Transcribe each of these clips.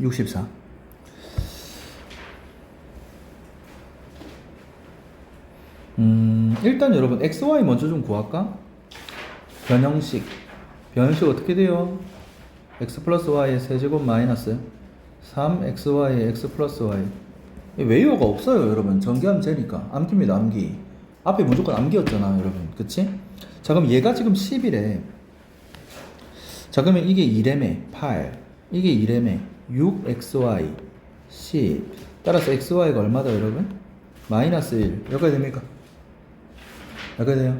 64. 음, 일단 여러분 xy 먼저 좀 구할까? 변형식. 변형식 어떻게 돼요? x 플러스 y의 세제곱 마이너스 3xy의 x 플러스 y. 이 외유어가 없어요, 여러분. 전개하면 되니까. 암기입니다, 암기. 앞에 무조건 암기였잖아, 여러분. 그치? 자, 그럼 얘가 지금 10이래. 자, 그러면 이게 2램에 8. 이게 2램에 6xy 10. 따라서 xy가 얼마다, 여러분? 마이너스 1. 여기까지 됩니까? 여기까지 돼요?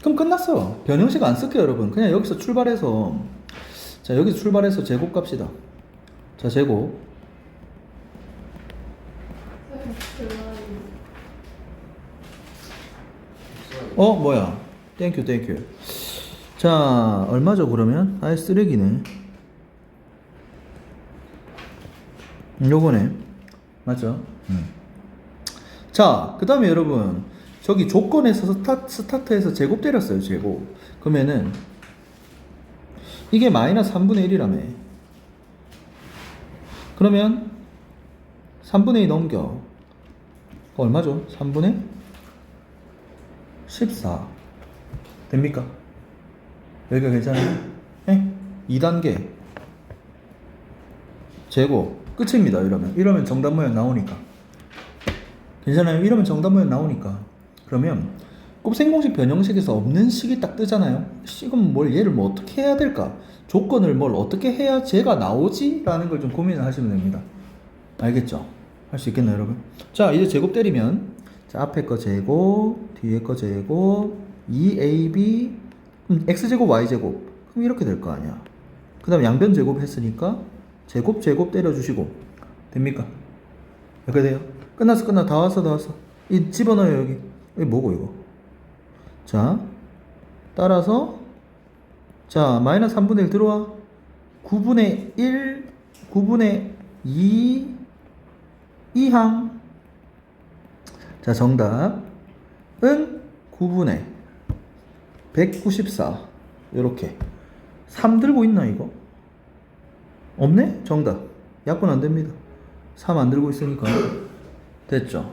그럼 끝났어. 변형식 안 쓸게요, 여러분. 그냥 여기서 출발해서. 자, 여기서 출발해서 제곱 값이다. 자, 제곱. 어 뭐야 땡큐 땡큐 자 얼마죠 그러면 아예 쓰레기네 음, 요거네 맞죠 음. 자 그 다음에 여러분 저기 조건에서 스타, 스타 트에서 제곱 때렸어요 제곱 그러면은 이게 마이너스 3분의 1이라며 그러면 3분의 2 넘겨 얼마죠 3분의 14 됩니까? 여기가 괜찮아요? 네? 2단계 제곱 끝입니다 이러면 이러면 정답 모양 나오니까 괜찮아요? 이러면 정답 모양 나오니까 그러면 곱셈공식 변형식에서 없는 식이 딱 뜨잖아요 식은 뭘 얘를 뭐 어떻게 해야 될까 조건을 뭘 어떻게 해야 쟤가 나오지? 라는 걸 좀 고민을 하시면 됩니다 알겠죠? 할 수 있겠나요 여러분? 자 이제 제곱 때리면 자, 앞에 거 제곱, 뒤에 거 제곱, 2ab, 그럼 x제곱, y제곱. 그럼 이렇게 될 거 아니야. 그 다음 양변 제곱 했으니까 제곱, 제곱 때려주시고. 됩니까? 이렇게 돼요? 끝났어, 끝났어. 다 왔어, 다 왔어. 이 집어넣어요, 여기. 이게 뭐고, 이거? 자, 따라서, 자, 마이너스 3분의 1 들어와. 9분의 1, 9분의 2, 2항. 자, 정답은 9분의 194. 요렇게. 3 들고 있나, 이거? 없네? 정답. 약분 안 됩니다. 3안 들고 있으니까. 됐죠?